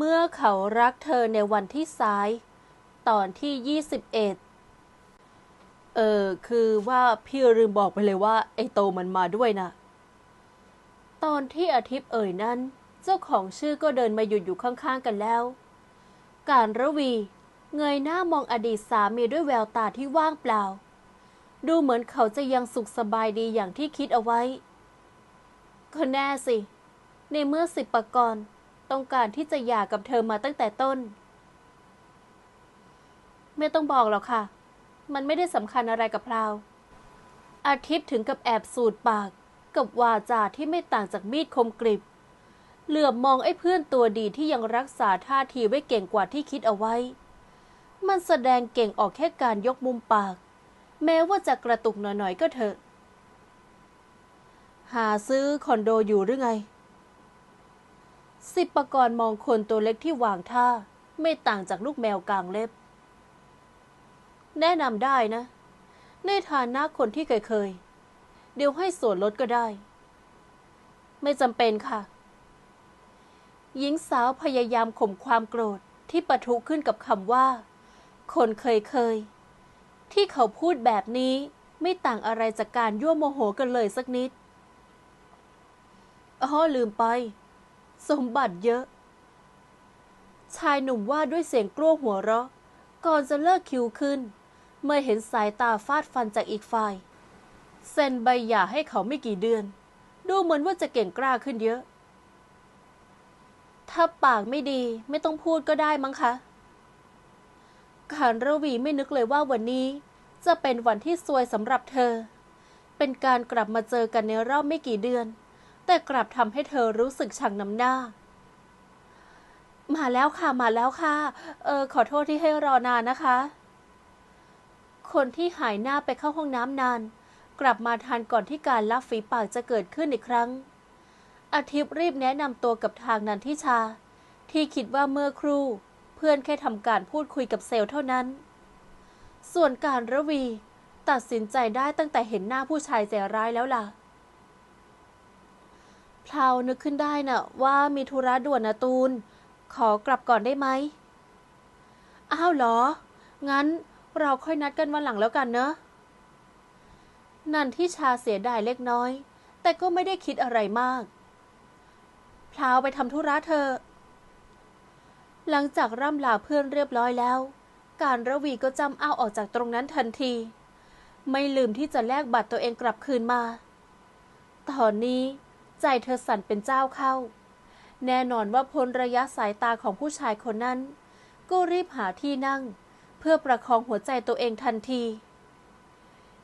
เมื่อเขารักเธอในวันที่สาย ตอนที่ 21 เออ คือว่าพี่ลืมบอกไปเลยว่า ไอโตมันมาด้วยนะ ตอนที่อาทิตย์เอ่ยนั้น เจ้าของชื่อก็เดินมาหยุดอยู่ข้างๆกันแล้ว การระวี เงยหน้ามองอดีตสามีด้วยแววตาที่ว่างเปล่า ดูเหมือนเขาจะยังสุขสบายดีอย่างที่คิดเอาไว้ ก็แน่สิ ในเมื่อสิบปกรณ์ ต้องการที่จะหย่ากับเธอมาตั้งแต่ต้น ไม่ต้องบอกหรอกค่ะ มันไม่ได้สำคัญอะไรกับพราวอาทิตย์ถึงกับแอบสูดปาก กับวาจาที่ไม่ต่างจากมีดคมกริบ เหลือบมองไอ้เพื่อนตัวดีที่ยังรักษาท่าทีไว้เก่งกว่าที่คิดเอาไว้ มันแสดงเก่งออกแค่การยกมุมปาก แม้ว่าจะกระตุกหน่อยๆก็เถอะ หาซื้อคอนโดอยู่หรือไง สิบประกรณ์มองคนตัวเล็กที่วางท่า ไม่ต่างจากลูกแมวกลางเล็บ แนะนำได้นะ ในฐานะคนที่เคยเคยๆเดี๋ยวให้ส่วนลดก็ได้ ไม่จำเป็นค่ะ หญิงสาวพยายามข่มความโกรธที่ปะทุขึ้นกับคำว่า คนเคยเคยๆที่เขาพูดแบบนี้ไม่ต่างอะไรจากการยั่วโมโหกันเลยสักนิดอ๋อลืมไป สมบัติเยอะ ชายหนุ่มว่าด้วยเสียงกลัวหัวเราะ ก่อนจะเลิกคิวขึ้น เมื่อเห็นสายตาฟาดฟันจากอีกฝ่ายเซ็นใบหย่าให้เขาไม่กี่เดือน ดูเหมือนว่าจะเก่งกล้าขึ้นเยอะ ถ้าปากไม่ดีไม่ต้องพูดก็ได้มั้งคะขานระวีไม่นึกเลยว่าวันนี้ จะเป็นวันที่ซวยสำหรับเธอ เป็นการกลับมาเจอกันในรอบไม่กี่เดือน แต่กลับทำให้เธอรู้สึกชังน้ำหน้า มาแล้วค่ะ มาแล้วค่ะ เออ ขอโทษที่ให้รอนานนะคะ คนที่หายหน้าไปเข้าห้องน้ำนาน กลับมาทันก่อนที่การลักฝีปากจะเกิดขึ้นอีกครั้ง อาทิตย์รีบแนะนำตัวกับทางนันทิชา ที่คิดว่าเมื่อครู่ เพื่อนแค่ทำการพูดคุยกับเซลล์เท่านั้น ส่วนการระวี ตัดสินใจได้ตั้งแต่เห็นหน้าผู้ชายใจร้ายแล้วล่ะ พลาวนึกขึ้นได้น่ะว่ามีธุระด่วนนะตูน ขอกลับก่อนได้ไหม อ้าวเหรอ งั้นเราค่อยนัดกันวันหลังแล้วกันเนอะ นันที่ชาเสียดายเล็กน้อย แต่ก็ไม่ได้คิดอะไรมาก พลาวไปทำธุระเธอ หลังจากร่ำลาเพื่อนเรียบร้อยแล้ว การระวีก็จำเอาวออกจากตรงนั้นทันที ไม่ลืมที่จะแลกบัตรตัวเองกลับคืนมา ตอนนี้ ใจเธอสั่นเป็นเจ้าเข้า แน่นอนว่าพ้นระยะสายตาของผู้ชายคนนั้น ก็รีบหาที่นั่ง เพื่อประคองหัวใจตัวเองทันที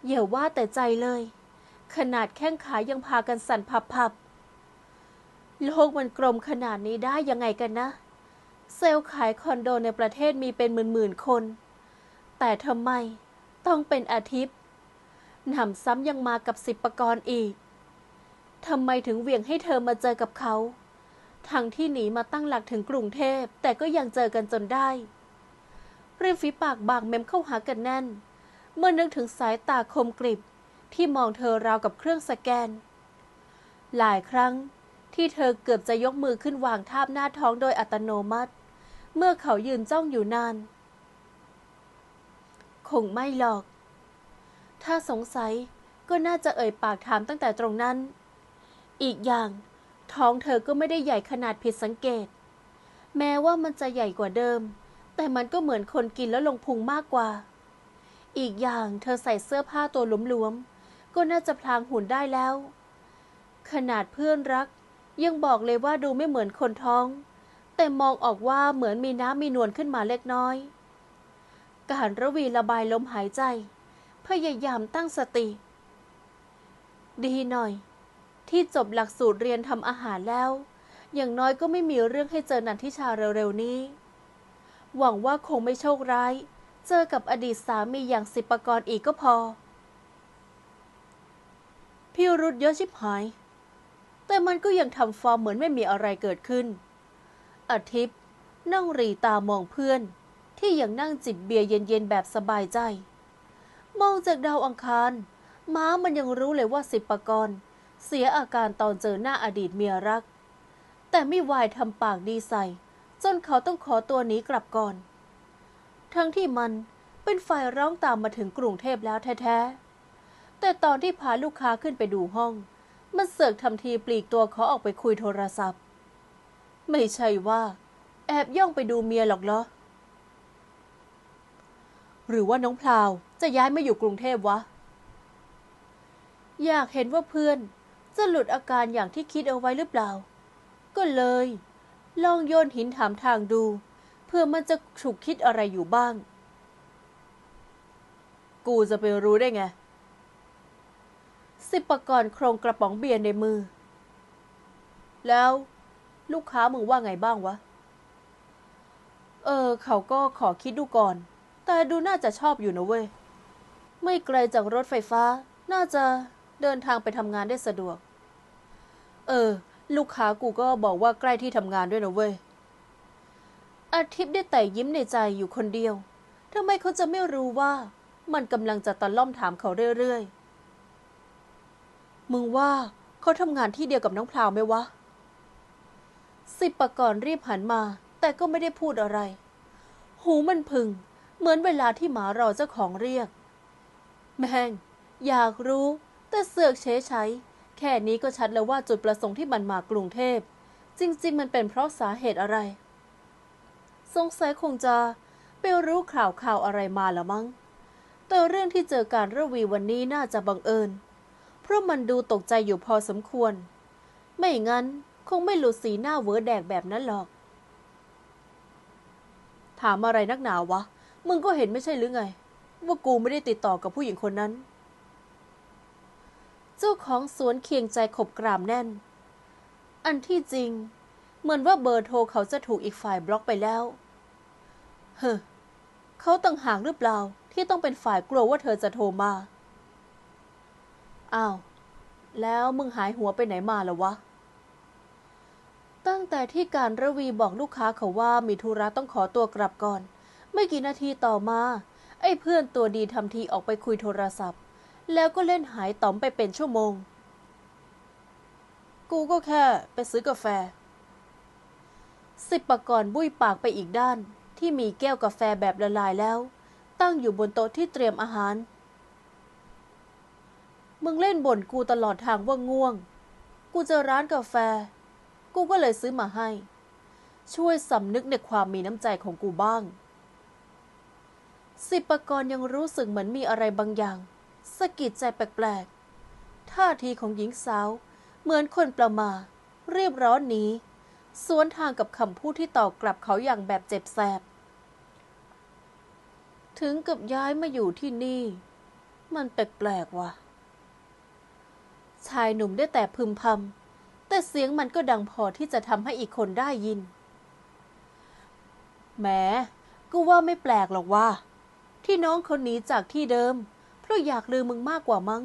อย่าว่าแต่ใจเลย ขนาดแข้งขายังพากันสั่นพับๆโลกมันกลมขนาดนี้ได้ยังไงกันนะ เซลล์ขายคอนโดในประเทศมีเป็นหมื่นๆคน แต่ทำไมต้องเป็นอาทิตย์หนำซ้ำยังมากับสิบประกรณ์อีก ทำไมถึงเวียงให้เธอมาเจอกับเขา ทั้งที่หนีมาตั้งหลักถึงกรุงเทพแต่ก็ยังเจอกันจนได้ริมฝีปากบากเมมเข้าหากันแน่น เมื่อนึกถึงสายตาคมกริบที่มองเธอราวกับเครื่องสแกน หลายครั้งที่เธอเกือบจะยกมือขึ้นวางทาบหน้าท้องโดยอัตโนมัติ เมื่อเขายืนจ้องอยู่นาน คงไม่หรอก ถ้าสงสัยก็น่าจะเอ่ยปากถามตั้งแต่ตรงนั้น อีกอย่าง ท้องเธอก็ไม่ได้ใหญ่ขนาดผิดสังเกต แม้ว่ามันจะใหญ่กว่าเดิม แต่มันก็เหมือนคนกินแล้วลงพุงมากกว่า อีกอย่างเธอใส่เสื้อผ้าตัวหลวมๆ ก็น่าจะพลางหุ่นได้แล้ว ขนาดเพื่อนรัก ยังบอกเลยว่าดูไม่เหมือนคนท้อง แต่มองออกว่าเหมือนมีน้ำมีนวลขึ้นมาเล็กน้อย การระวีระบายลมหายใจ พยายามตั้งสติ ดีหน่อย ที่จบหลักสูตรเรียนทำอาหารแล้ว อย่างน้อยก็ไม่มีเรื่องให้เจอนันทิชาเร็วๆนี้ หวังว่าคงไม่โชคร้าย เจอกับอดีตสามีอย่างสิบปกรณ์อีกก็พอ พี่รุธเยอะชิบหาย แต่มันก็ยังทำฟอร์มเหมือนไม่มีอะไรเกิดขึ้น อาทิตย์นั่งรีตามองเพื่อน ที่ยังนั่งจิบเบียร์เย็นๆแบบสบายใจ มองจากดาวอังคาร ม้ามันยังรู้เลยว่าสิบปกรณ์ เสียอาการตอนเจอหน้าอดีตเมียรัก แต่ไม่วายทำปากดีใส่ จนเขาต้องขอตัวหนีกลับก่อน ทั้งที่มันเป็นฝ่ายร้องตามมาถึงกรุงเทพแล้วแท้ๆ แต่ตอนที่พาลูกค้าขึ้นไปดูห้อง มันเสือกทำทีปลีกตัวขอออกไปคุยโทรศัพท์ ไม่ใช่ว่า แอบย่องไปดูเมียหรอกเหรอ หรือว่าน้องพลาวจะย้ายมาอยู่กรุงเทพวะ อยากเห็นว่าเพื่อน จะหลุดอาการอย่างที่คิดเอาไว้หรือเปล่า ก็เลย ลองโยนหินถามทางดู เพื่อมันจะฉุกคิดอะไรอยู่บ้าง กูจะไปรู้ได้ไง สิบปกรณ์โครงกระป๋องเบียร์ในมือ แล้วลูกค้ามึงว่าไงบ้างวะ เออ เขาก็ขอคิดดูก่อน แต่ดูน่าจะชอบอยู่นะเว้ย ไม่ไกลจากรถไฟฟ้า น่าจะ เดินทางไปทำงานได้สะดวก เออ ลูกค้ากูก็บอกว่าใกล้ที่ทำงานด้วยนะเว้ย อาทิตย์ได้แต่ยิ้มในใจอยู่คนเดียวทำไมเขาจะไม่รู้ว่า มันกำลังจะตะล่อมถามเขาเรื่อยๆ มึงว่าเขาทำงานที่เดียวกับน้องพลาวไหมวะ สิบปกรณ์รีบหันมา แต่ก็ไม่ได้พูดอะไร หูมันพึง เหมือนเวลาที่หมารอเจ้าของเรียก แม่ง อยากรู้ แต่เสือกเฉยใช้ แค่นี้ก็ชัดแล้วว่าจุดประสงค์ที่มันมากรุงเทพ จริง ๆ มันเป็นเพราะสาเหตุอะไร สงสัยคงจะไปรู้ข่าวข่าวอะไรมาละมั้ง แต่เรื่องที่เจอการระวีวันนี้น่าจะบังเอิญ เพราะมันดูตกใจอยู่พอสมควร ไม่งั้นคงไม่หลุดสีหน้าเวอแดกแบบนั้นหรอก ถามอะไรนักหนาวะ มึงก็เห็นไม่ใช่หรือไง ว่ากูไม่ได้ติดต่อกับผู้หญิงคนนั้น จ้าของสวนเคียงใจขบกรามแน่น อันที่จริง เหมือนว่าเบอร์โทรเขาจะถูกอีกฝ่ายบล็อกไปแล้ว เฮ้อเขาต่างหากหรือเปล่าที่ต้องเป็นฝ่ายกลัวว่าเธอจะโทรมา อ้าว แล้วมึงหายหัวไปไหนมาแล้ววะ ตั้งแต่ที่การระวีบอกลูกค้าเขาว่ามีธุระต้องขอตัวกลับก่อน ไม่กี่นาทีต่อมา ไอ้เพื่อนตัวดีทำทีออกไปคุยโทรศัพท์ แล้วก็เล่นหายต๋อมไปเป็นชั่วโมง กูก็แค่ไปซื้อกาแฟ สิบปกรณ์บุ้ยปากไปอีกด้าน ที่มีแก้วกาแฟแบบละลายแล้ว ตั้งอยู่บนโต๊ะที่เตรียมอาหาร มึงเล่นบ่นกูตลอดทางว่าง่วง กูเจอร้านกาแฟ กูก็เลยซื้อมาให้ ช่วยสำนึกในความมีน้ำใจของกูบ้างสิบปกรณ์ยังรู้สึกเหมือนมีอะไรบางอย่าง สะกิดใจแปลกๆ ท่าทีของหญิงสาว เหมือนคนประมา เรียบร้อนหนีสวนทางกับคำพูดที่ตอบกลับเขาอย่างแบบเจ็บแสบ ถึงกับย้ายมาอยู่ที่นี่ มันแปลกๆว่ะ ชายหนุ่มได้แต่พึมพำ แต่เสียงมันก็ดังพอที่จะทำให้อีกคนได้ยิน แหม ก็ว่าไม่แปลกหรอกว่า ที่น้องคนหนีจากที่เดิม เพราะอยากลืมมึงมากกว่ามั้ง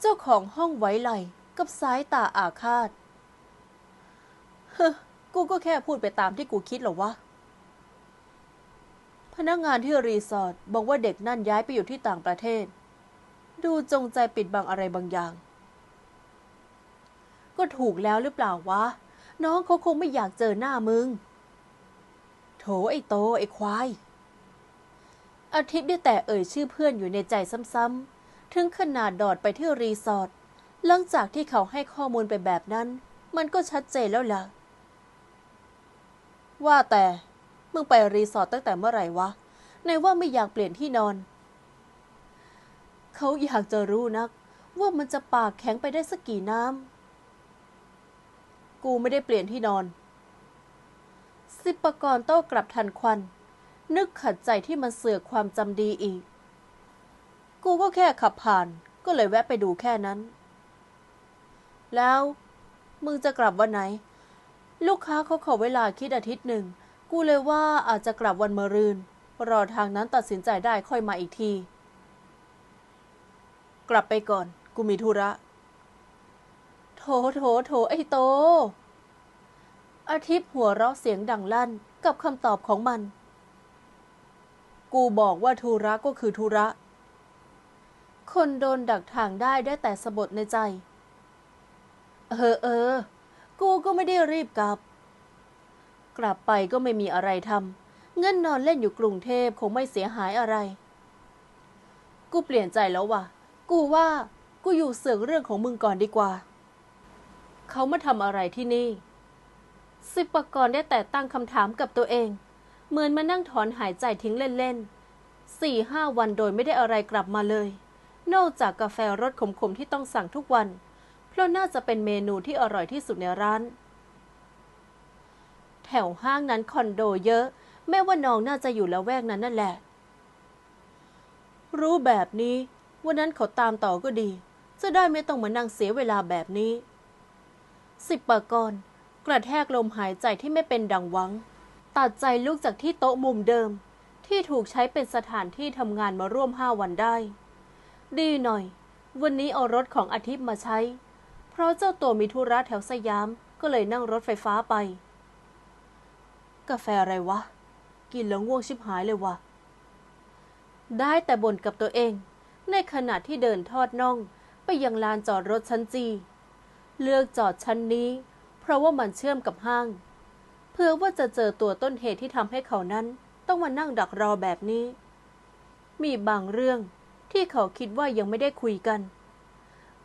เจ้าของห้องไว้ไหลกับสายตาอาฆาต เฮ้กูก็แค่พูดไปตามที่กูคิดหรอวะ พนักงานที่รีสอร์ทบอกว่าเด็กนั่นย้ายไปอยู่ที่ต่างประเทศ ดูจงใจปิดบังอะไรบางอย่าง ก็ถูกแล้วหรือเปล่าวะ น้องเขาคงไม่อยากเจอหน้ามึง โถไอ้โตไอ้ควาย อาทิตย์ได้แต่เอ่ยชื่อเพื่อนอยู่ในใจซ้ำๆ ถึงขนาดดอดไปที่รีสอร์ท หลังจากที่เขาให้ข้อมูลไปแบบนั้น มันก็ชัดเจนแล้วล่ะ ว่าแต่ มึงไปรีสอร์ทตั้งแต่เมื่อไหร่วะ ในว่าไม่อยากเปลี่ยนที่นอน เขาอยากจะรู้นัก ว่ามันจะปากแข็งไปได้สักกี่น้ำ กูไม่ได้เปลี่ยนที่นอน สิบปกรณ์โต้กลับทันควัน นึกขัดใจที่มันเสือกความจำดีอีก กูก็แค่ขับผ่าน ก็เลยแวะไปดูแค่นั้น แล้ว มึงจะกลับวันไหน ลูกค้าเขาขอเวลาคิดอาทิตย์หนึ่ง กูเลยว่าอาจจะกลับวันมะรืน รอทางนั้นตัดสินใจได้ค่อยมาอีกที กลับไปก่อน กูมีธุระ โถโถโถไอ้โตอาทิตย์หัวเราะเสียงดังลั่นกับคำตอบของมัน กูบอกว่าธุระก็คือธุระ คนโดนดักทางได้ได้แต่สะบดในใจ เออเออ กูก็ไม่ได้รีบกลับ กลับไปก็ไม่มีอะไรทำเงินนอนเล่นอยู่กรุงเทพคงไม่เสียหายอะไร กูเปลี่ยนใจแล้วว่ะ กูว่ากูอยู่เสือกเรื่องของมึงก่อนดีกว่า เขามาทำอะไรที่นี่ สิบปกรณ์ได้แต่ตั้งคำถามกับตัวเอง เหมือนมานั่งถอนหายใจทิ้งเล่นๆสี่ห้าวันโดยไม่ได้อะไรกลับมาเลย นอกจากกาแฟรสขมๆที่ต้องสั่งทุกวัน เพราะน่าจะเป็นเมนูที่อร่อยที่สุดในร้าน แถวห้างนั้นคอนโดเยอะ แม่ว่าน้องน่าจะอยู่ละแวกนั้นนั่นแหละ รู้แบบนี้ วันนั้นเขาตามต่อก็ดี จะได้ไม่ต้องมานั่งเสียเวลาแบบนี้ สิบปากรกระแทกลมหายใจที่ไม่เป็นดังหวัง ตัดใจลุกจากที่โต๊ะมุมเดิม ที่ถูกใช้เป็นสถานที่ทำงานมาร่วมห้าวันได้ ดีหน่อย วันนี้เอารถของอาทิตย์มาใช้ เพราะเจ้าตัวมีธุระแถวสยามก็เลยนั่งรถไฟฟ้าไป กาแฟอะไรวะ กินแล้วง่วงชิบหายเลยวะได้แต่บ่นกับตัวเอง ในขณะที่เดินทอดน่องไปยังลานจอดรถชั้นจี เลือกจอดชั้นนี้ เพราะว่ามันเชื่อมกับห้าง พื่อว่าจะเจอตัวต้นเหตุที่ทำให้เขานั้น ต้องมานั่งดักรอแบบนี้ มีบางเรื่องที่เขาคิดว่ายังไม่ได้คุยกัน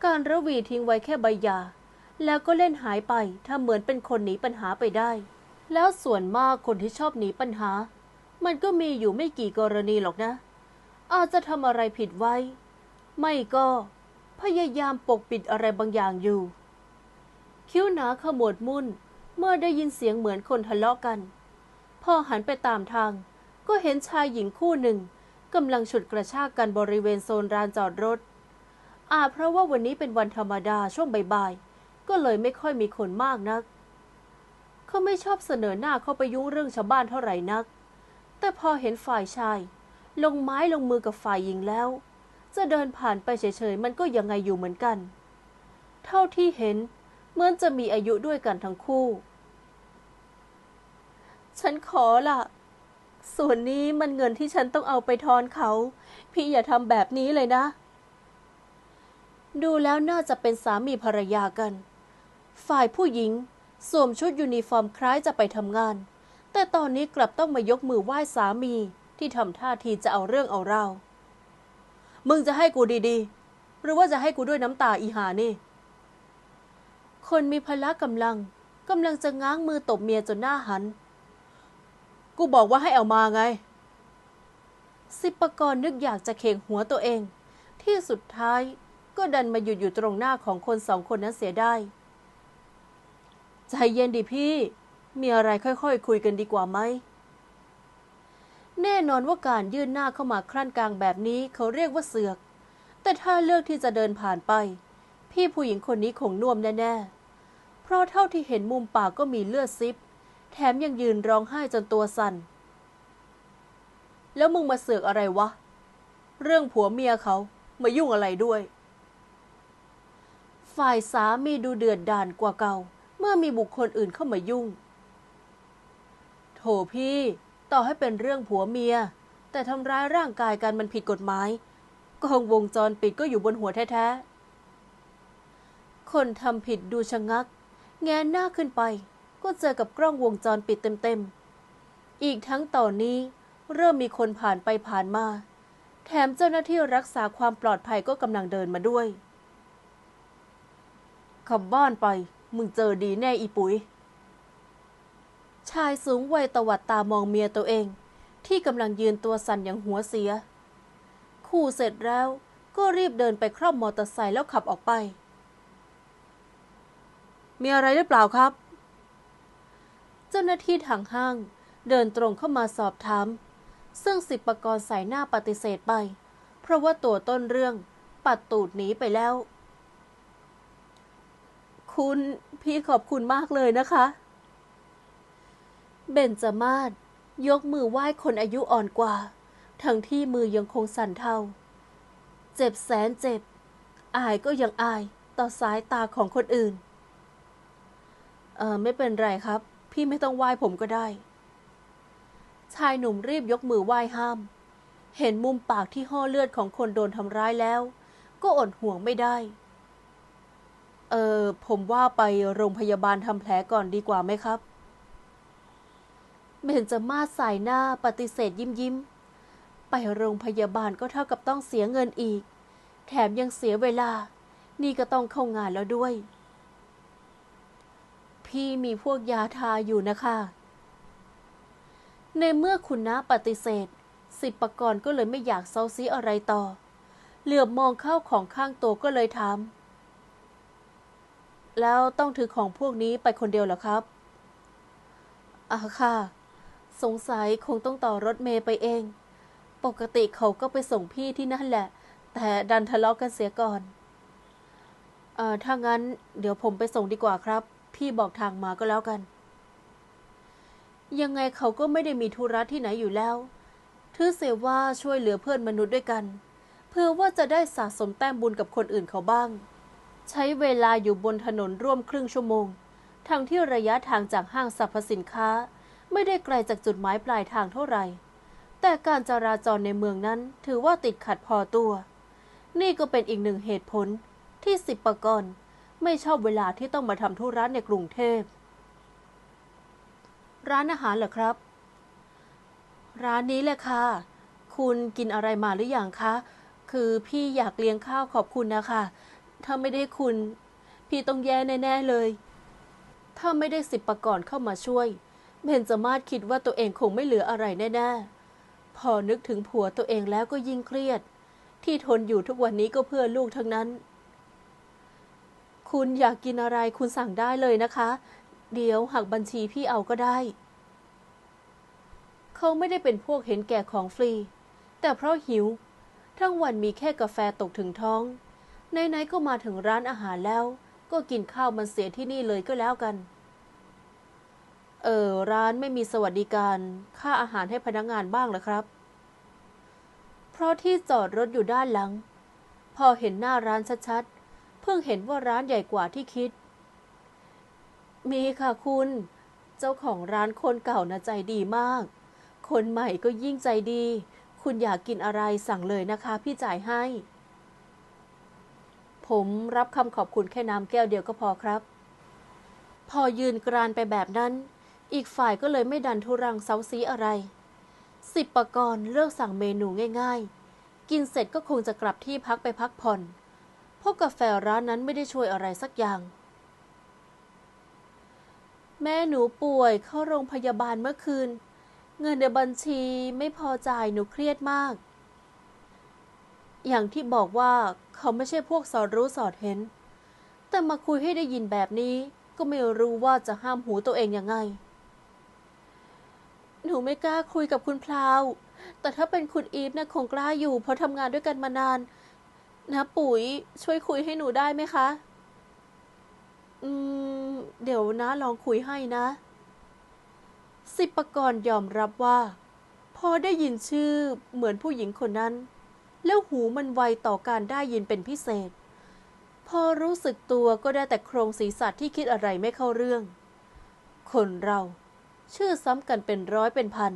การระวีทิ้งไว้แค่ใบยา แล้วก็เล่นหายไปถ้าเหมือนเป็นคนหนีปัญหาไปได้ แล้วส่วนมากคนที่ชอบหนีปัญหา มันก็มีอยู่ไม่กี่กรณีหรอกนะ อาจจะทำอะไรผิดไว้ ไม่ก็พยายามปกปิดอะไรบางอย่างอยู่ คิ้วหนาขมวดมุ่น เมื่อได้ยินเสียงเหมือนคนทะเลาะกัน พอหันไปตามทาง ก็เห็นชายหญิงคู่หนึ่งกำลังฉุดกระชากกันบริเวณโซนลานจอดรถ อาจเพราะว่าวันนี้เป็นวันธรรมดาช่วงบ่ายๆ ก็เลยไม่ค่อยมีคนมากนัก เขาไม่ชอบเสนอหน้าเข้าไปยุ่งเรื่องชาวบ้านเท่าไหร่นัก แต่พอเห็นฝ่ายชาย ลงไม้ลงมือกับฝ่ายหญิงแล้ว จะเดินผ่านไปเฉยๆ มันก็ยังไงอยู่เหมือนกัน เท่าที่เห็น เหมือนจะมีอายุด้วยกันทั้งคู่ ฉันขอล่ะส่วนนี้มันเงินที่ฉันต้องเอาไปทอนเขา พี่อย่าทำแบบนี้เลยนะ ดูแล้วน่าจะเป็นสามีภรรยากัน ฝ่ายผู้หญิงสวมชุดยูนิฟอร์มคล้ายจะไปทำงาน แต่ตอนนี้กลับต้องมายกมือไหว้สามีที่ทำท่าทีจะเอาเรื่องเอาเรา มึงจะให้กูดีๆ หรือว่าจะให้กูด้วยน้ำตาอีหานี่ คนมีพละกำลังกำลังจะง้างมือตบเมียจนหน้าหัน กูบอกว่าให้เอามาไง สิบปกรณ์นึกอยากจะเข่งหัวตัวเอง ที่สุดท้ายก็ดันมาหยุดอยู่ตรงหน้าของคนสองคนนั้นเสียได้ ใจเย็นดิพี่ มีอะไรค่อยๆคคุยกันดีกว่าไหม แน่นอนว่าการยื่นหน้าเข้ามาคลั่นกลางแบบนี้เขาเรียกว่าเสือก แต่ถ้าเลือกที่จะเดินผ่านไป พี่ผู้หญิงคนนี้คงน่วมแน่ๆ เพราะเท่าที่เห็นมุมปากก็มีเลือดซิบ แถมยังยืนร้องไห้จนตัวสั่น แล้วมึงมาเสือกอะไรวะ เรื่องผัวเมียเขามายุ่งอะไรด้วย ฝ่ายสามีดูเดือดดานกว่าเก่า เมื่อมีบุคคลอื่นเข้ามายุ่ง โถพี่ ต่อให้เป็นเรื่องผัวเมีย แต่ทำร้ายร่างกายกันมันผิดกฎหมายกล้องวงจรปิดก็อยู่บนหัวแท้ๆ คนทำผิดดูชะงัก แงนหน้าขึ้นไป ก็เจอกับกล้องวงจรปิดเต็มๆ อีกทั้งตอนนี้เริ่มมีคนผ่านไปผ่านมา แถมเจ้าหน้าที่รักษาความปลอดภัยก็กำลังเดินมาด้วยขับบ้านไป มึงเจอดีแน่อีปุ๋ย ชายสูงวัยตวัดตามองเมียตัวเอง ที่กำลังยืนตัวสั่นอย่างหัวเสีย คู่เสร็จแล้วก็รีบเดินไปคร่อมมอเตอร์ไซค์แล้วขับออกไป มีอะไรหรือเปล่าครับ เจ้าหน้าที่ทางห้าง เดินตรงเข้ามาสอบถาม ซึ่งสิบประกรณ์สายหน้าปฏิเสธไป เพราะว่าตัวต้นเรื่องปัดตูดหนีไปแล้ว คุณพี่ขอบคุณมากเลยนะคะ เบนจามาศยกมือไหว้คนอายุอ่อนกว่า ทั้งที่มือยังคงสั่นเทา เจ็บแสนเจ็บ อายก็ยังอายต่อสายตาของคนอื่น เออไม่เป็นไรครับ พี่ไม่ต้องไหว้ผมก็ได้ ชายหนุ่มรีบยกมือไหว้ห้าม เห็นมุมปากที่ห่อเลือดของคนโดนทำร้ายแล้ว ก็อดห่วงไม่ได้ เออผมว่าไปโรงพยาบาลทำแผลก่อนดีกว่าไหมครับเบนจะมาสายหน้าปฏิเสธยิ้มยิ้ม ไปโรงพยาบาลก็เท่ากับต้องเสียเงินอีก แถมยังเสียเวลา นี่ก็ต้องเข้างานแล้วด้วย พี่มีพวกยาทาอยู่นะคะ ในเมื่อคุณน้าปฏิเสธ สิบประกรณ์ก็เลยไม่อยากเซาซีอะไรต่อ เหลือบมองเข้าของข้างตัวก็เลยถามแล้วต้องถือของพวกนี้ไปคนเดียวเหรอครับอ่าค่ะ สงสัยคงต้องต่อรถเมย์ไปเอง ปกติเขาก็ไปส่งพี่ที่นั่นแหละ แต่ดันทะเลาะกันเสียก่อน เอ่อ ถ้างั้นเดี๋ยวผมไปส่งดีกว่าครับ พี่บอกทางมาก็แล้วกัน ยังไงเขาก็ไม่ได้มีธุระที่ไหนอยู่แล้ว ถือเสียว่าช่วยเหลือเพื่อนมนุษย์ด้วยกัน เพื่อว่าจะได้สะสมแต้มบุญกับคนอื่นเขาบ้าง ใช้เวลาอยู่บนถนนร่วมครึ่งชั่วโมง ทั้งที่ระยะทางจากห้างสรรพสินค้า ไม่ได้ไกลจากจุดหมายปลายทางเท่าไหร่ แต่การจราจรในเมืองนั้นถือว่าติดขัดพอตัว นี่ก็เป็นอีกหนึ่งเหตุผลที่สิบปกรณ์ ไม่ชอบเวลาที่ต้องมาทำธุระในกรุงเทพ ร้านอาหารเหรอครับ ร้านนี้แหละค่ะ คุณกินอะไรมาหรืออยังคะ คือพี่อยากเลี้ยงข้าวขอบคุณนะคะ ถ้าไม่ได้คุณ พี่ต้องแย่แน่ๆเลย ถ้าไม่ได้สิบประกรณ์เข้ามาช่วย เบนจะมาดคิดว่าตัวเองคงไม่เหลืออะไรแน่ๆ พอนึกถึงผัวตัวเองแล้วก็ยิ่งเครียด ที่ทนอยู่ทุกวันนี้ก็เพื่อลูกทั้งนั้น คุณอยากกินอะไรคุณสั่งได้เลยนะคะ เดี๋ยวหักบัญชีพี่เอาก็ได้ เขาไม่ได้เป็นพวกเห็นแก่ของฟรี แต่เพราะหิว ทั้งวันมีแค่กาแฟตกถึงท้องไหนๆก็มาถึงร้านอาหารแล้ว ก็กินข้าวมันเสียที่นี่เลยก็แล้วกัน เออร้านไม่มีสวัสดิการ ค่าอาหารให้พนักงานบ้างเหรอครับ เพราะที่จอดรถอยู่ด้านหลัง พอเห็นหน้าร้านชัดๆ เพิ่งเห็นว่าร้านใหญ่กว่าที่คิด มีค่ะคุณ เจ้าของร้านคนเก่านะใจดีมาก คนใหม่ก็ยิ่งใจดี คุณอยากกินอะไรสั่งเลยนะคะ พี่จ่ายให้ ผมรับคำขอบคุณแค่น้ำแก้วเดียวก็พอครับ พอยืนกรานไปแบบนั้น อีกฝ่ายก็เลยไม่ดันทุรังเซาซีอะไร สิบปรกรณ์เลือกสั่งเมนูง่าย ๆ กินเสร็จก็คงจะกลับที่พักไปพักผ่อน เพราะกาแฟร้านนั้นไม่ได้ช่วยอะไรสักอย่าง แม่หนูป่วยเข้าโรงพยาบาลเมื่อคืน เงินในบัญชีไม่พอจ่ายหนูเครียดมาก อย่างที่บอกว่าเขาไม่ใช่พวกสอดรู้สอดเห็น แต่มาคุยให้ได้ยินแบบนี้ก็ไม่รู้ว่าจะห้ามหูตัวเองยังไง หนูไม่กล้าคุยกับคุณพลาว แต่ถ้าเป็นคุณอีฟเนี่ยคงกล้าอยู่เพราะทำงานด้วยกันมานาน นะปุ๋ยช่วยคุยให้หนูได้ไหมคะ อืม เดี๋ยวนะลองคุยให้นะ สิปกรยอมรับว่า พอได้ยินชื่อเหมือนผู้หญิงคนนั้น แล้วหูมันไวต่อการได้ยินเป็นพิเศษ พอรู้สึกตัวก็ได้แต่โครงศีรษะที่คิดอะไรไม่เข้าเรื่อง คนเรา ชื่อซ้ำกันเป็นร้อยเป็นพัน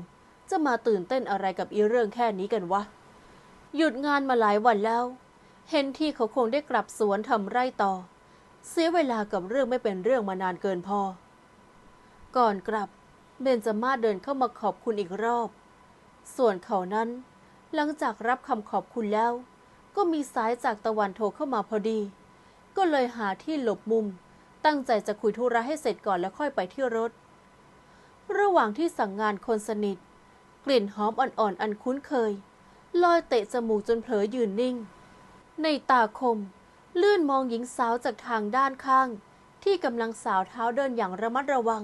จะมาตื่นเต้นอะไรกับอีเรื่องแค่นี้กันวะ หยุดงานมาหลายวันแล้ว เห็นที่เขาคงได้กลับสวนทำไร่ต่อ เสียเวลากับเรื่องไม่เป็นเรื่องมานานเกินพอ ก่อนกลับเบนจามาเดินเข้ามาขอบคุณอีกรอบ ส่วนเขานั้น หลังจากรับคำขอบคุณแล้ว ก็มีสายจากตะวันโทรเข้ามาพอดี ก็เลยหาที่หลบมุม ตั้งใจจะคุยธุระให้เสร็จก่อนแล้วค่อยไปที่รถ ระหว่างที่สั่งงานคนสนิท กลิ่นหอมอ่อนๆอันคุ้นเคย ลอยเตะจมูกจนเผลอยืนนิ่ง ในตาคมลื่นมองหญิงสาวจากทางด้านข้าง ที่กำลังสาวเท้าเดินอย่างระมัดระวัง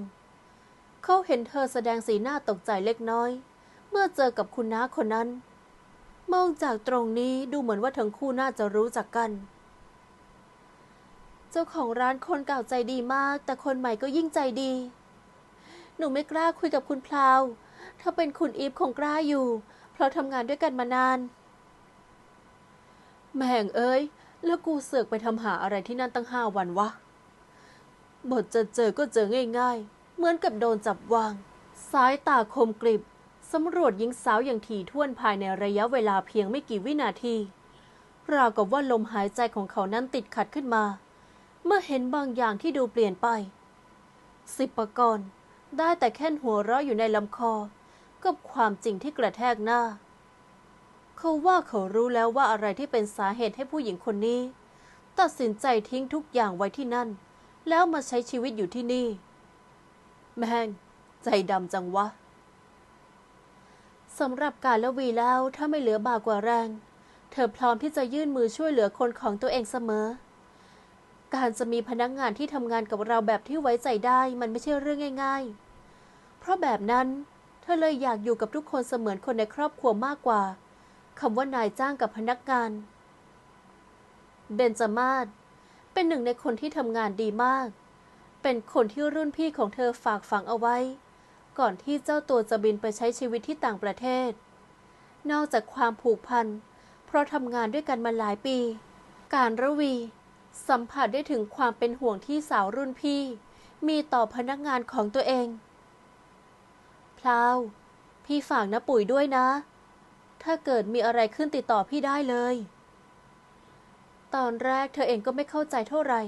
เขาเห็นเธอแสดงสีหน้าตกใจเล็กน้อย เมื่อเจอกับคุณน้าคนนั้น มองจากตรงนี้ดูเหมือนว่าทั้งคู่น่าจะรู้จักกัน เจ้าของร้านคนเก่าใจดีมาก แต่คนใหม่ก็ยิ่งใจดี หนูไม่กล้าคุยกับคุณพลาวถ้าเป็นคุณอีฟคงกล้าอยู่ เพราะทำงานด้วยกันมานาน แม่งเอ้ย แล้วกูเสือกไปทำหาอะไรที่นั่นตั้งห้าวันวะ บทจะเจอก็เจอง่ายๆ เหมือนกับโดนจับวาง สายตาคมกริบสำรวจหญิงสาวอย่างถี่ถ้วนภายในระยะเวลาเพียงไม่กี่วินาที ราวกับว่าลมหายใจของเขานั้นติดขัดขึ้นมา เมื่อเห็นบางอย่างที่ดูเปลี่ยนไป สิบปกรณ์ได้แต่แค่นหัวเราะอยู่ในลำคอ กับความจริงที่กระแทกหน้า เขาว่าเขารู้แล้วว่าอะไรที่เป็นสาเหตุให้ผู้หญิงคนนี้ ตัดสินใจทิ้งทุกอย่างไว้ที่นั่น แล้วมาใช้ชีวิตอยู่ที่นี่ แม่ง ใจดำจังวะสำหรับการละวีแล้วถ้าไม่เหลือบากว่าแรง เธอพร้อมที่จะยื่นมือช่วยเหลือคนของตัวเองเสมอ การจะมีพนักงานที่ทำงานกับเราแบบที่ไว้ใจได้มันไม่ใช่เรื่องง่าย ๆ เพราะแบบนั้นเธอเลยอยากอยู่กับทุกคนเสมือนคนในครอบครัวมากกว่า คำว่านายจ้างกับพนักงาน เบนจามาศเป็นหนึ่งในคนที่ทำงานดีมาก เป็นคนที่รุ่นพี่ของเธอฝากฝังเอาไว้ ก่อนที่เจ้าตัวจะบินไปใช้ชีวิตที่ต่างประเทศ นอกจากความผูกพัน เพราะทำงานด้วยกันมาหลายปี การระวี สัมผัสได้ถึงความเป็นห่วงที่สาวรุ่นพี่ มีต่อพนักงานของตัวเอง พลาว พี่ฝากนะปุ๋ยด้วยนะ ถ้าเกิดมีอะไรขึ้นติดต่อพี่ได้เลย ตอนแรกเธอเองก็ไม่เข้าใจเท่าไหร่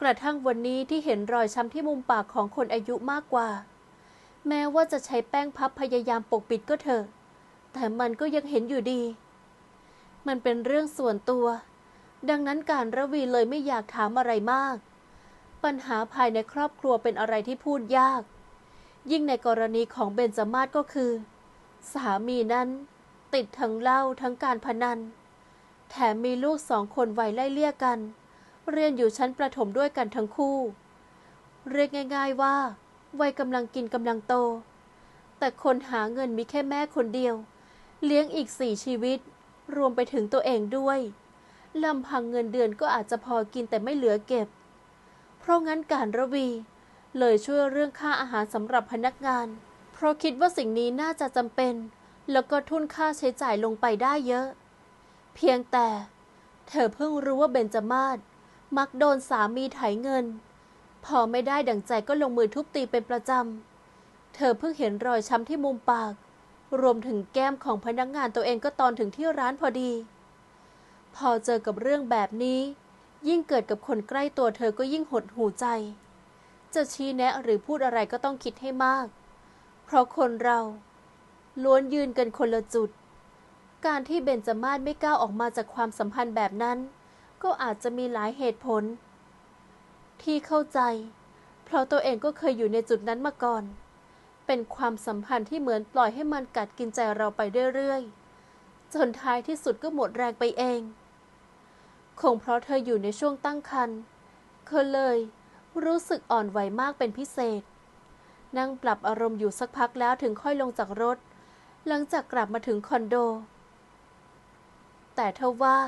กระทั่งวันนี้ที่เห็นรอยช้ำที่มุมปากของคนอายุมากกว่า แม้ว่าจะใช้แป้งพับพยายามปกปิดก็เถอะ แต่มันก็ยังเห็นอยู่ดี มันเป็นเรื่องส่วนตัว ดังนั้นการระวีเลยไม่อยากถามอะไรมาก ปัญหาภายในครอบครัวเป็นอะไรที่พูดยาก ยิ่งในกรณีของเบนจามาศก็คือ สามีนั้น ติดทั้งเหล้าทั้งการพนัน แถมมีลูกสองคนวัยไล่เลี่ยกัน เรียนอยู่ชั้นประถมด้วยกันทั้งคู่ เรียกง่าย ๆว่า วัยกำลังกินกำลังโต แต่คนหาเงินมีแค่แม่คนเดียว เลี้ยงอีกสี่ชีวิต รวมไปถึงตัวเองด้วยลำพังเงินเดือนก็อาจจะพอกินแต่ไม่เหลือเก็บ เพราะงั้นการระวี เลยช่วยเรื่องค่าอาหารสำหรับพนักงาน เพราะคิดว่าสิ่งนี้น่าจะจำเป็น แล้วก็ทุนค่าใช้จ่ายลงไปได้เยอะ เพียงแต่ เธอเพิ่งรู้ว่าเบนจามาศมักโดนสามีไถเงิน พอไม่ได้ดั่งใจก็ลงมือทุบตีเป็นประจำ เธอเพิ่งเห็นรอยช้ำที่มุมปาก รวมถึงแก้มของพนักงานตัวเองก็ตอนถึงที่ร้านพอดี พอเจอกับเรื่องแบบนี้ ยิ่งเกิดกับคนใกล้ตัวเธอก็ยิ่งหดหูใจ จะชี้แนะหรือพูดอะไรก็ต้องคิดให้มาก เพราะคนเรา ล้วนยืนกันคนละจุด การที่เบนจามาศไม่ก้าวออกมาจากความสัมพันธ์แบบนั้น ก็อาจจะมีหลายเหตุผล ที่เข้าใจ เพราะตัวเองก็เคยอยู่ในจุดนั้นมาก่อน เป็นความสัมพันธ์ที่เหมือนปล่อยให้มันกัดกินใจเราไปเรื่อยๆ จนท้ายที่สุดก็หมดแรงไปเอง คงเพราะเธออยู่ในช่วงตั้งครรภ์เธอเลย รู้สึกอ่อนไหวมากเป็นพิเศษนั่งปรับอารมณ์อยู่สักพักแล้วถึงค่อยลงจากรถ หลังจากกลับมาถึงคอนโด แต่เธอว่า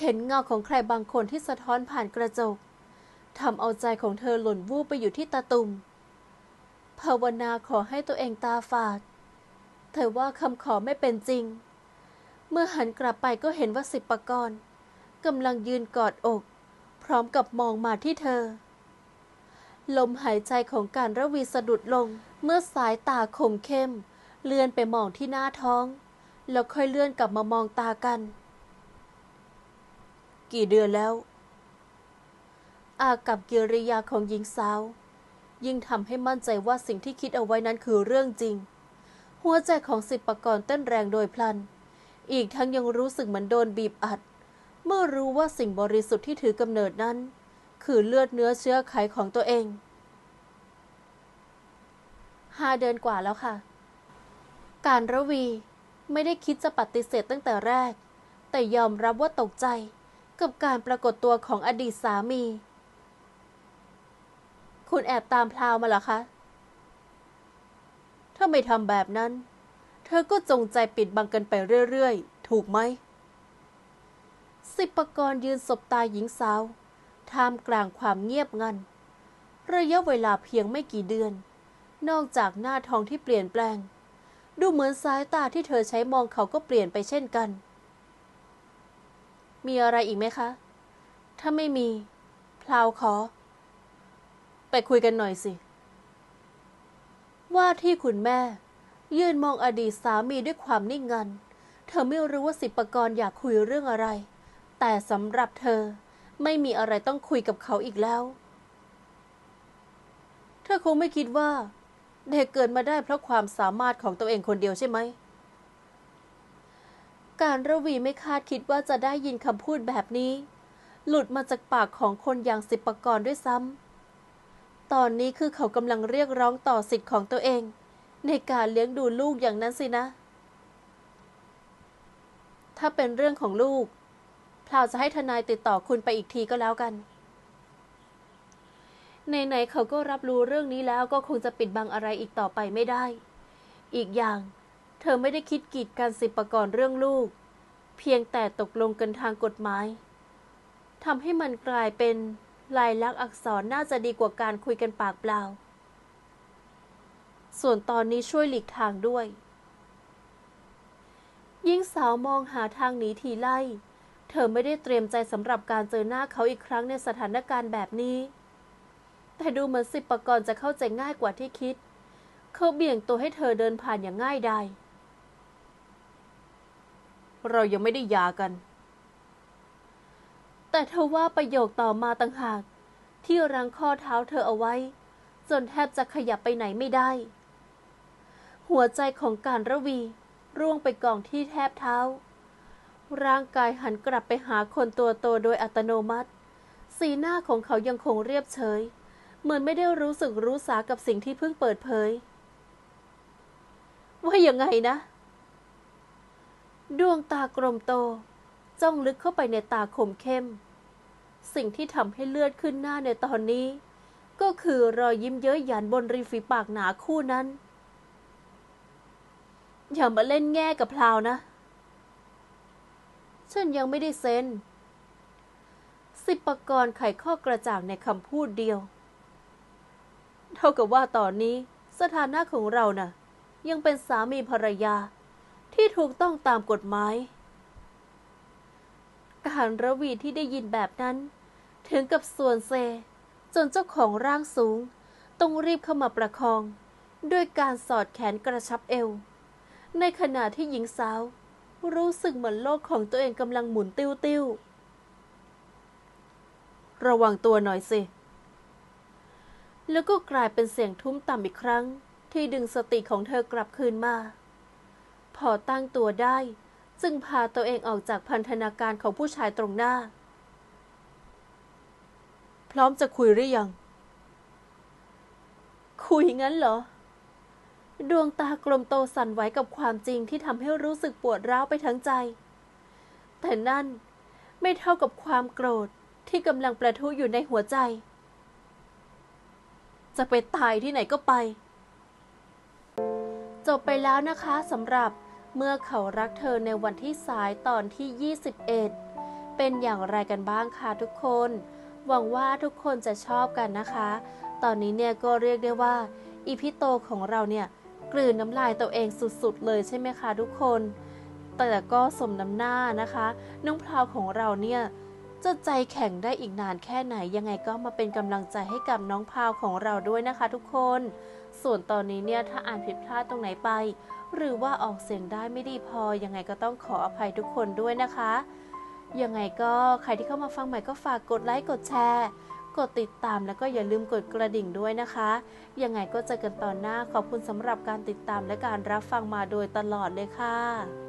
เห็นเงาของใครบางคนที่สะท้อนผ่านกระจกทำเอาใจของเธอหล่นวูบไปอยู่ที่ตาตุ่มภาวนาขอให้ตัวเองตาฝาดแต่ว่าคำขอไม่เป็นจริง เมื่อหันกลับไปก็เห็นว่าสิบปกรณ์กำลังยืนกอดอก พร้อมกับมองมาที่เธอ ลมหายใจของการระวีสะดุดลงเมื่อสายตาคมเข้ม เลื่อนไปมองที่หน้าท้อง แล้วค่อยเลื่อนกลับมามองตากัน กี่เดือนแล้ว อากับกิริยาของหญิงสาว ยิ่งทำให้มั่นใจว่าสิ่งที่คิดเอาไว้นั้นคือเรื่องจริง หัวใจของสิบปกรณ์เต้นแรงโดยพลัน อีกทั้งยังรู้สึกเหมือนโดนบีบอัด เมื่อรู้ว่าสิ่งบริสุทธิ์ที่ถือกำเนิดนั้น คือเลือดเนื้อเชื้อไขของตัวเองห้าเดือนกว่าแล้วค่ะ การระวีไม่ได้คิดจะปฏิเสธตั้งแต่แรก แต่ยอมรับว่าตกใจกับการปรากฏตัวของอดีตสามี คุณแอบตามพลาวมาเหรอคะ ถ้าไม่ทำแบบนั้น เธอก็จงใจปิดบังกันไปเรื่อยๆ ถูกไหม สิบปกรณ์ยืนสบตาหญิงสาว ท่ามกลางความเงียบงัน ระยะเวลาเพียงไม่กี่เดือน นอกจากหน้าทองที่เปลี่ยนแปลง ดูเหมือนสายตาที่เธอใช้มองเขาก็เปลี่ยนไปเช่นกัน มีอะไรอีกไหมคะ ถ้าไม่มีพลาวขอ ไปคุยกันหน่อยสิ ว่าที่คุณแม่ ยืนมองอดีตสามีด้วยความนิ่งงัน เธอไม่รู้ว่าสิปกรณ์อยากคุยเรื่องอะไร แต่สำหรับเธอไม่มีอะไรต้องคุยกับเขาอีกแล้ว เธอคงไม่คิดว่า เด็กเกิดมาได้เพราะความสามารถของตัวเองคนเดียวใช่ไหม การระวีไม่คาดคิดว่าจะได้ยินคำพูดแบบนี้ หลุดมาจากปากของคนอย่างสิบปกรณ์ด้วยซ้ำตอนนี้คือเขากำลังเรียกร้องต่อสิทธิ์ของตัวเอง ในการเลี้ยงดูลูกอย่างนั้นสินะ ถ้าเป็นเรื่องของลูกพลาวจะให้ทนายติดต่อคุณไปอีกทีก็แล้วกัน ไหนๆเขาก็รับรู้เรื่องนี้แล้วก็คงจะปิดบังอะไรอีกต่อไปไม่ได้ อีกอย่าง เธอไม่ได้คิดกีดกันสิบประกรณ์เรื่องลูก เพียงแต่ตกลงกันทางกฎหมายทำให้มันกลายเป็นลายลักษณ์อักษรน่าจะดีกว่าการคุยกันปากเปล่า ส่วนตอนนี้ช่วยหลีกทางด้วยยิ่งสาวมองหาทางหนีทีไล่ เธอไม่ได้เตรียมใจสำหรับการเจอหน้าเขาอีกครั้งในสถานการณ์แบบนี้ แต่ดูเหมือนสิบประกรณ์จะเข้าใจง่ายกว่าที่คิด เขาเบี่ยงตัวให้เธอเดินผ่านอย่างง่ายดายเรายังไม่ได้ยากัน แต่เธอว่าประโยคต่อมาต่างหาก ที่รั้งข้อเท้าเธอเอาไว้ จนแทบจะขยับไปไหนไม่ได้ หัวใจของการระวี ร่วงไปกองที่แทบเท้า ร่างกายหันกลับไปหาคนตัวโตโดยอัตโนมัติ สีหน้าของเขายังคงเรียบเฉย เหมือนไม่ได้รู้สึกรู้สากับสิ่งที่เพิ่งเปิดเผย ว่ายังไงนะ ดวงตากลมโต จ้องลึกเข้าไปในตาคมเข้ม สิ่งที่ทำให้เลือดขึ้นหน้าในตอนนี้ ก็คือรอยยิ้มเย้ยหยันบนริมฝีปากหนาคู่นั้น อย่ามาเล่นแง่กับพลาวนะ ฉันยังไม่ได้เซ็นสิบประกรณ์ไขข้อกระจ่างในคำพูดเดียว เท่ากับว่าตอนนี้สถานะของเราน่ะ ยังเป็นสามีภรรยา ที่ถูกต้องตามกฎหมายการระวีที่ได้ยินแบบนั้น ถึงกับส่วนเซ จนเจ้าของร่างสูง ต้องรีบเข้ามาประคอง ด้วยการสอดแขนกระชับเอว ในขณะที่หญิงสาว รู้สึกเหมือนโลกของตัวเองกำลังหมุนติ้วติ้วๆระวังตัวหน่อยสิ แล้วก็กลายเป็นเสียงทุ้มต่ำอีกครั้ง ที่ดึงสติของเธอกลับคืนมา พอตั้งตัวได้ จึงพาตัวเองออกจากพันธนาการของผู้ชายตรงหน้า พร้อมจะคุยหรือยัง คุยงั้นเหรอ ดวงตากลมโตสั่นไหวกับความจริงที่ทำให้รู้สึกปวดร้าวไปทั้งใจ แต่นั่นไม่เท่ากับความโกรธที่กำลังประทุอยู่ในหัวใจ จะไปตายที่ไหนก็ไป จบไปแล้วนะคะสำหรับเมื่อเขารักเธอในวันที่สายตอนที่ 21 เป็นอย่างไรกันบ้างคะทุกคน หวังว่าทุกคนจะชอบกันนะคะ ตอนนี้เนี่ยก็เรียกได้ว่า อีพิโตของเราเนี่ยกลืนน้ำลายตัวเองสุดๆ เลยใช่ไหมคะทุกคน แต่ก็สมน้ำหน้านะคะ น้องพราวของเราเนี่ย จะใจแข็งได้อีกนานแค่ไหนยังไงก็มาเป็นกำลังใจให้กับน้องพาวของเราด้วยนะคะทุกคน ส่วนตอนนี้เนี่ยถ้าอ่านผิดพลาดตรงไหนไป หรือว่าออกเสียงได้ไม่ดีพอยังไงก็ต้องขออภัยทุกคนด้วยนะคะ ยังไงก็ใครที่เข้ามาฟังใหม่ก็ฝากกดไลค์กดแชร์ กดติดตามแล้วก็อย่าลืมกดกระดิ่งด้วยนะคะ ยังไงก็เจอกันตอนหน้าขอบคุณสำหรับการติดตามและการรับฟังมาโดยตลอดเลยค่ะ